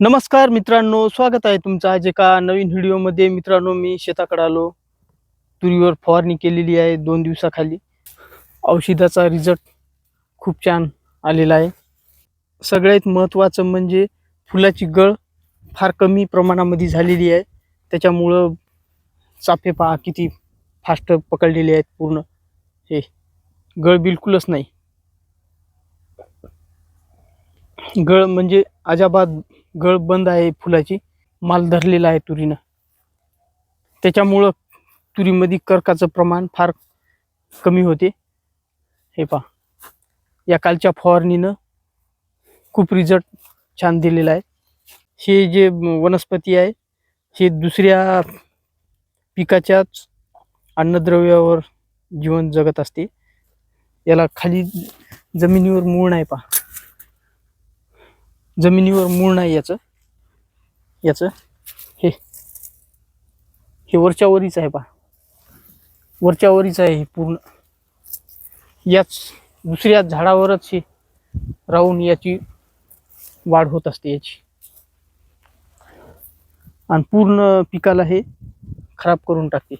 नमस्कार मित्रांनो स्वागत आहे तुमचं आज एका नवीन व्हिडिओमध्ये. मित्रांनो मी शेताकडे आलो. तुरीवर फवारणी केलेली आहे दोन दिवसाखाली. औषधाचा रिझल्ट खूप छान आलेला आहे. सगळ्यात महत्त्वाचं म्हणजे फुलाची गळ फार कमी प्रमाणामध्ये झालेली आहे. त्याच्यामुळं चाफे पहा किती फास्ट पकडलेले आहेत पूर्ण. हे गळ बिलकुलच नाही. गळ म्हणजे अजाबात गळ बंद आहे फुलाची. माल धरलेला आहे तुरीनं. त्याच्यामुळं तुरीमध्ये कर्काचं प्रमाण फार कमी होते. हे पहा. या कालच्या फवारणीनं खूप रिझल्ट छान दिलेला आहे. हे जे वनस्पती आहे हे दुसऱ्या पिकाच्याच अन्नद्रव्यावर जीवन जगत असते. याला खाली जमिनीवर मूळ नाही पहा. जमिनीवर मूळ नाही याचं. याचं हे. हे वरच्या वरीच आहे पा वरच्या वरीच आहे हे पूर्ण. याच दुसऱ्या झाडावरच हे राहून याची वाढ होत असते याची. आणि पूर्ण पिकाला हे खराब करून टाकते.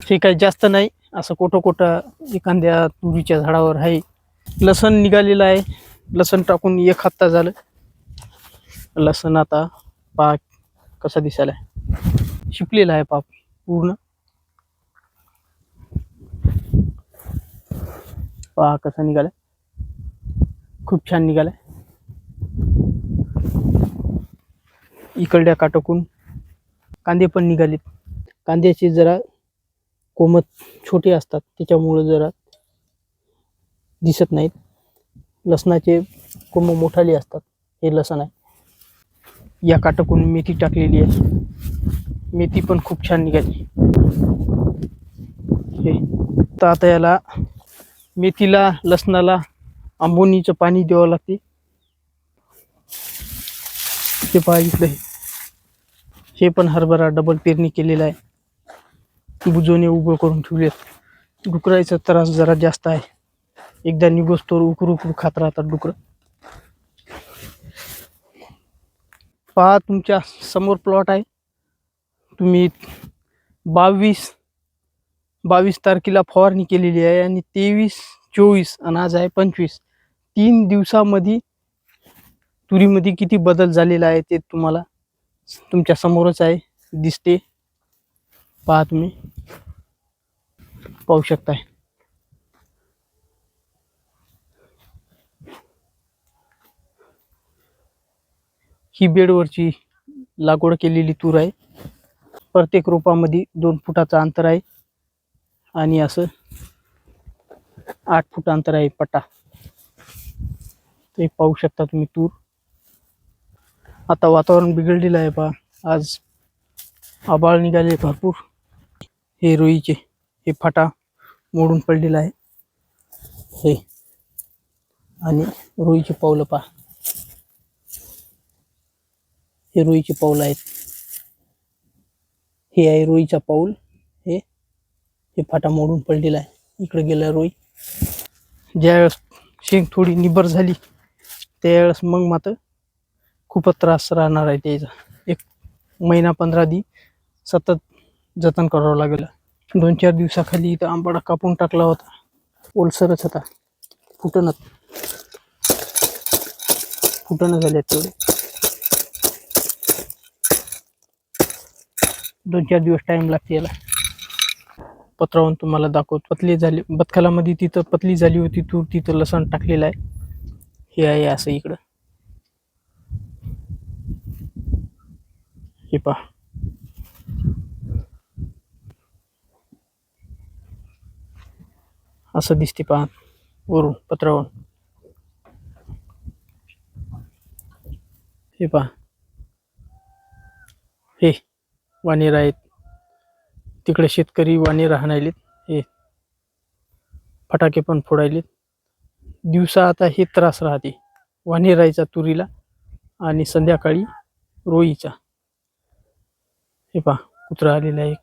हे काही जास्त नाही. असं कोठं कोठं एखाद्या तुरीच्या झाडावर आहे. लसण निघालेलं आहे. लसण टाकून एक हप्ता झालं. लसण आता पा कसा दिसायला शिपलेला आहे पाप पूर्ण. पहा कसा निघालाय? खूप छान निघालाय. इकडल्या काटकून कांदे पण निघालेत. कांद्याचे जरा कोमत छोटे असतात त्याच्यामुळं जरा दिसत नाहीत. लसणाचे कोंब मोठाले असतात. हे लसण आहे. या काटकून मेथी टाकलेली आहे. मेथी पण खूप छान निघाली. हे. तर आता याला मेथीला लसणाला आंबोनीचं पाणी द्यावं लागते. हे पाहिजे हे पण हरभरा डबल पेरणी केलेला आहे. बुजवणे उभं करून ठेवले डुकरायचा त्रास जरा जास्त आहे. एकदा निघोस तर उकरू उकरू खात राहतात डुकरं. पहा तुमच्यासमोर प्लॉट आहे. तुम्ही बावीस बावीस तारखेला फवारणी केलेली आहे आणि तेवीस चोवीस आणि आज आहे पंचवीस. तीन दिवसामध्ये तुरीमध्ये किती बदल झालेला आहे ते तुम्हाला तुमच्या समोरच आहे दिसते. पहा तुम्ही. पाहू शकताय. ही बेडवरची लागवड केलेली तूर आहे. प्रत्येक रोपामध्ये दोन फुटाचं अंतर आहे. आणि असं आठ फूट अंतर आहे पटा ते पाहू शकता तुम्ही तूर. आता वातावरण बिघडलेलं आहे पहा. आज आबाळ निघाले भरपूर. हे रोईचे हे फाटा मोडून पडलेला आहे. हे. आणि रोईचे पावलं पहा. हे रुईचे पाऊल आहेत. हे आहे रुईचा पाऊल. हे हे फाटा मोडून पडलेला आहे. इकडे गेला रुई. ज्यावेळेस शेंग थोडी निबर झाली त्यावेळेस मग मात्र खूपच त्रास राहणार आहे त्याचा. एक महिना पंधरा दिवस सतत जतन करावं लागेल. दोन चार दिवसाखाली इथं आंबाडा कापून टाकला होता. ओलसरच होता. फुटणच फुटणं झाले तेवढे. दोन चार दिवस टाइम लागते याला. पत्रावून तुम्हाला दाखवत. पतली झाली बतखालामध्ये तिथं पतली झाली होती तूर तिथं लसण टाकलेलं आहे. हे आहे असं इकडं. हे पहा. असं दिसते पहा. वरून पत्रावरून. हे पहा. हे. वानेर आहेत. तिकडे शेतकरी वानेर हाणायलेत. हे फटाके पण फोडायलेत. दिवसा आता हे त्रास राहते. वानेरायचा तुरीला आणि संध्याकाळी रोईचा. हे पहा कुत्रा आलेला आहे.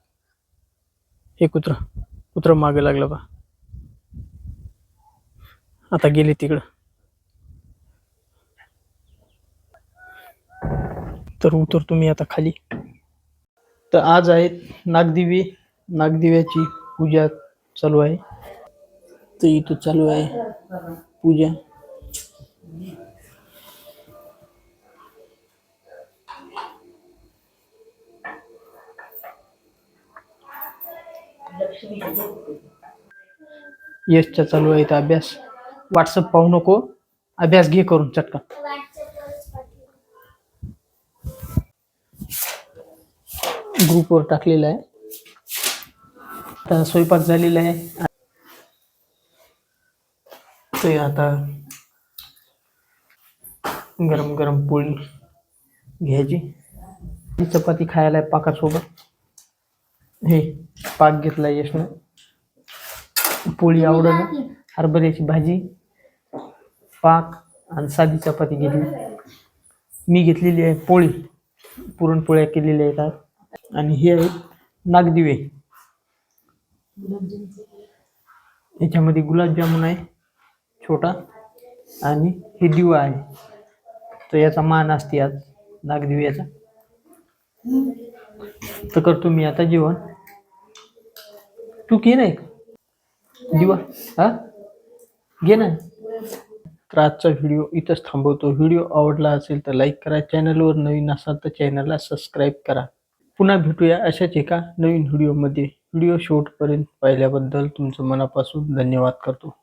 हे कुत्र कुत्र मागे लागलं पहा. आता गेले तिकडं. तर उतर तुम्ही आता खाली. तर आज आहेत नागदिवे नागदिव्याची पूजा चालू आहे. तर इथं चालू आहे पूजा. यशचा चालू आहे इथं अभ्यास. व्हॉट्सअप पाहू नको. अभ्यास घे करून चटका ग्रुपवर टाकलेला आहे. आता स्वयंपाक झालेला आहे. ते आता गरम गरम पोळी घ्यायची. चपाती खायला आहे पाकासोबत. हे पाक घेतला यशनं. पोळी आवडलं. हरभऱ्याची भाजी पाक आणि साधी चपाती घेतली. मी घेतलेली आहे पोळी. पुरणपोळ्या केलेल्या आहेत आणि हे आहेत नागदिवे. याच्यामध्ये गुलाबजामुन आहे छोटा आणि हे दिवा आहे. तर याचा मान असते आज नागदिव्याचा तर करतो मी आता जेवण. तू घे नाही दिवा. हा? घे ना. तर आजचा व्हिडिओ इथंच थांबवतो. व्हिडिओ आवडला असेल तर लाईक करा. चॅनलवर नवीन असाल तर चॅनलला सबस्क्राईब करा. पुन्हा भेटूया अशाच एका नवीन व्हिडिओमध्ये. व्हिडिओ शेवटपर्यंत पाहिल्याबद्दल तुमचं मनापासून धन्यवाद करतो.